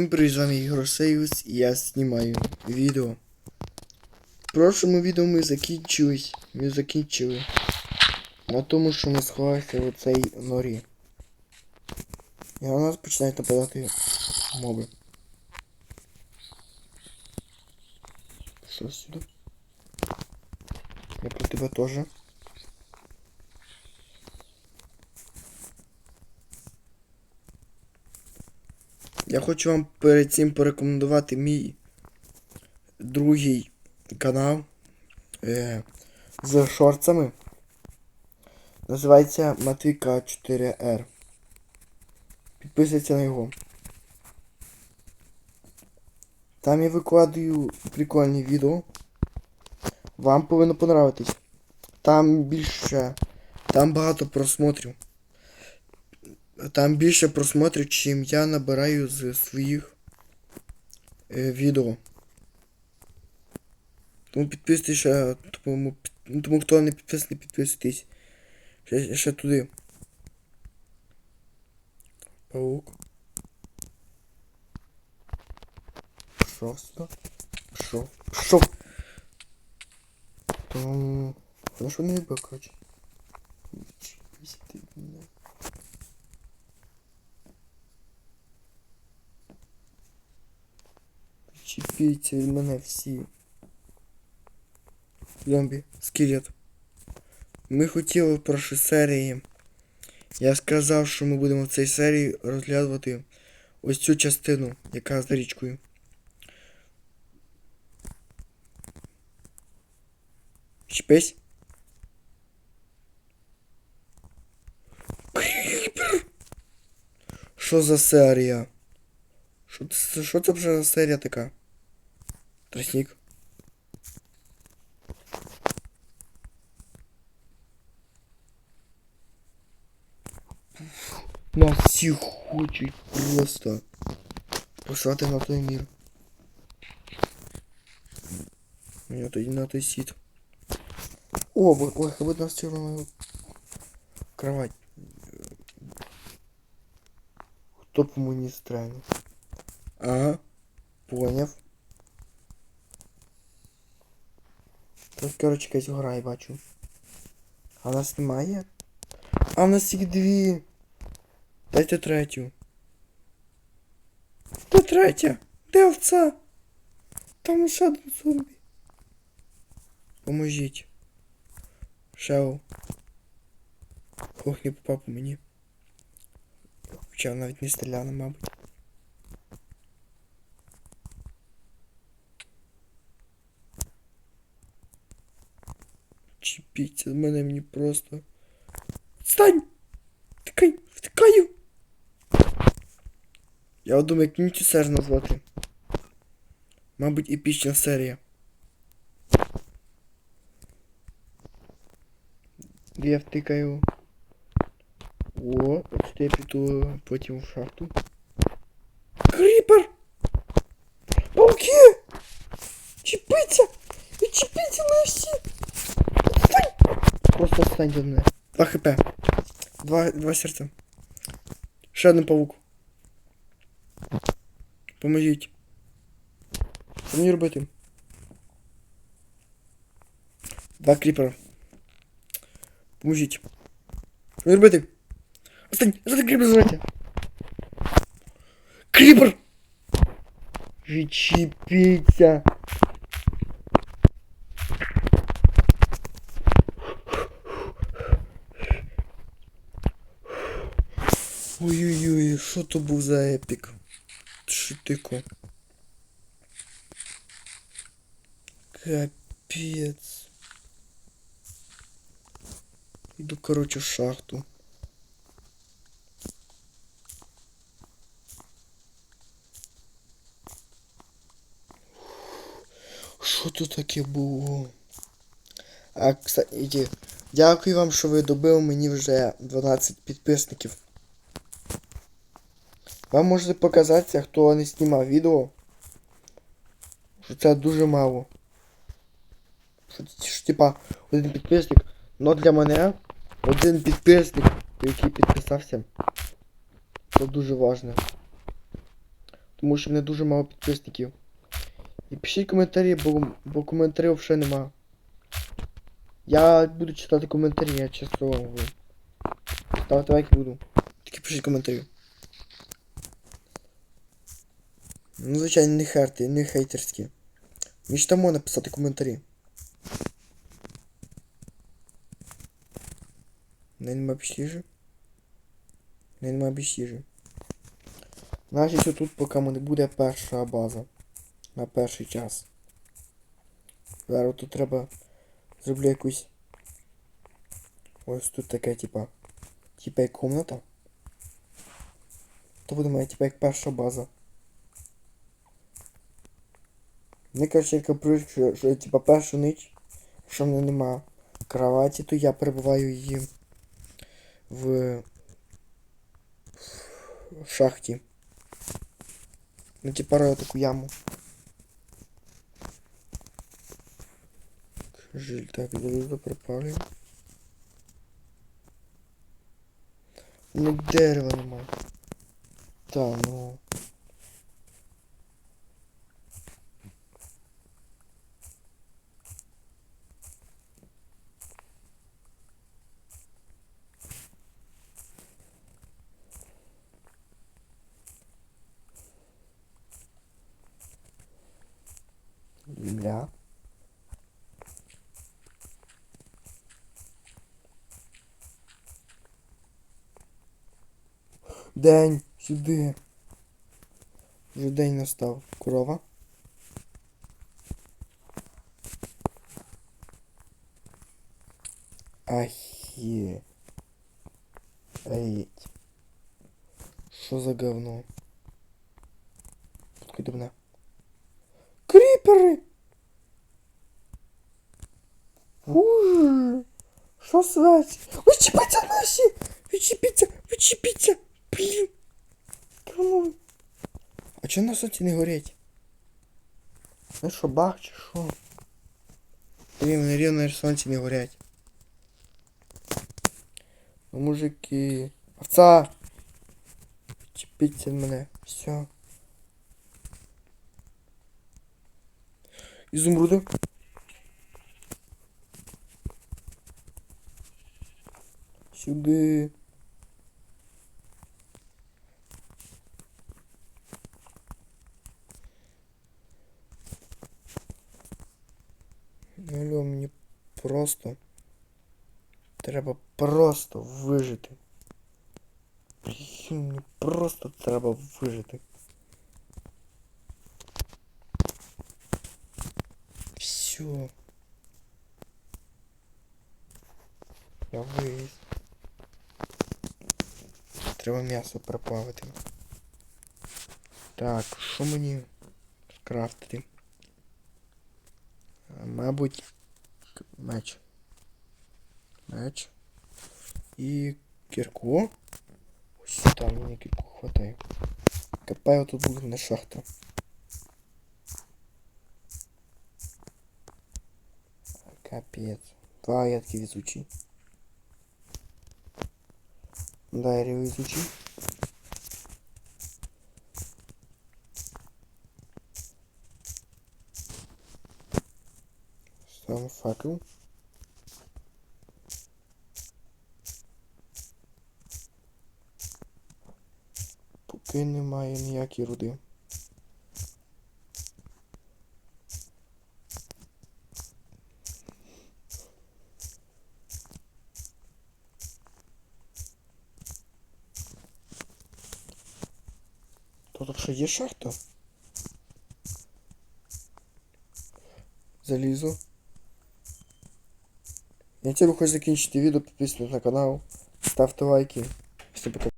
Всім привіт, з вами Ігор Сейвс і я знімаю відео. В прошлому відео ми закінчились. Ми закінчили. На тому, що ми сховалися в цій норі. І на нас починають нападати моби. Що сюди? Я про тебе теж. Я хочу вам перед цим порекомендувати мій другий канал е, з шорцами. Називається Матвіка 4R. Підписуйтесь на його. Там я викладаю прикольні відео. Вам повинно понравитись. Там більше. Там багато просмотрів. Там більше просмотрів, чим я набираю з своїх е, відео. Тому підписуйтесь, тому, ну, тому хто не підписаний, підписуйтесь. Ще, ще туди. Паук. Сюди. Пішов. Пішов. Тому... Ну що не коротше. Відчепись ти від мене. Чіпіться від мене всі. Зомбі, скелет. Ми хотіли в прошлій серії. Я сказав, що ми будемо в цій серії розглядувати ось цю частину, яка за річкою. Чіпись. Що за серія? Що це, що це вже за серія така? Тростник. Нас всіх хочуть просто послати на той мір. Мені тоді на той сіт. О, бо- ой, вот нас все равно кровать. Хто по мені странно? Ага, поняв. Тут, короче, якась гора я бачу. А нас немає? А в нас їх дві. Дайте третю. Де третя? Де овца? Там ще один зомбі. Поможіть. Шеу. Ох, не попав по мені. Хоча навіть не стріляла, мабуть. Чіпіться з мене мені просто. Стань! Втикай! Втикаю! Я думаю, як мені цю серію назвати. Мабуть, епічна серія. Я втикаю. О, от я піду потім в шахту. Просто отстань від мене. Два хп. Два, два серця. Ще один павук. Поможіть. Що мені робити? Два кріпера. Поможіть. Що мені робити? Остань! Остань кріпер зрати! Кріпер! Відчепіться! Ой-ой-ой, що то був за епік? Шитико. Капець. Іду, короче, в шахту. Що тут таке було? А, кстати, дякую вам, що ви добили мені вже 12 підписників. Вам може показатися, хто не знімав відео. Що це дуже мало. Що, що типа один підписник. Но для мене один підписник, який підписався. Це дуже важливо. Тому що в мене дуже мало підписників. І пишіть коментарі, бо, бо коментарів взагалі нема. Я буду читати коментарі, я чесно вам говорю. Ставте лайки буду. Тільки пишіть коментарі. Ну, звичайно, не херти, не хейтерські. Між тому написати коментарі. Не нема більш їжі. Не нема більш їжі. Значить, тут поки не буде перша база. На перший час. Зараз тут треба зроблю якусь. Ось тут таке, типа. Типа як комната. То буде моя типа як перша база. Мені кажуть, як кажу, що, що типа першу ніч, якщо в мене нема кроваті, то я перебуваю її в, в шахті. Ну типа рою таку яму. Жиль, так, залізо припалюю. Ну дерева нема. Та ну. Земля. День, сюди. Вже день настав. Корова. Ахе. Ай. Що за говно? Откуда мене? Що свець? Відчіпіться наші! Відчіпіться! Відчіпіться! Блін! Кому? А чого на сонці не горять? Ну що, баг чи що? Блін, вони рівно на сонці не горять. Ну, мужики. Овца! Відчіпіться від мене. Все. Ізумруди. Сюди. Алло, мені просто треба просто вижити. Блін, мені просто треба вижити. Все. Я виліз. Треба м'ясо проплавити. Так, що мені скрафтити? А, Мабуть, к- меч. Меч. І кірку. Ось там мені кірку хватає. Копаю тут буде на шахту. Капец. Два ядки везучий. Да, изучи. Ставим факел. Поки немає ніякої руди. Тут що є шахта? Залізу. Я тебе хочу закінчити відео, підписуйтесь на канал, ставте лайки. Всім пока.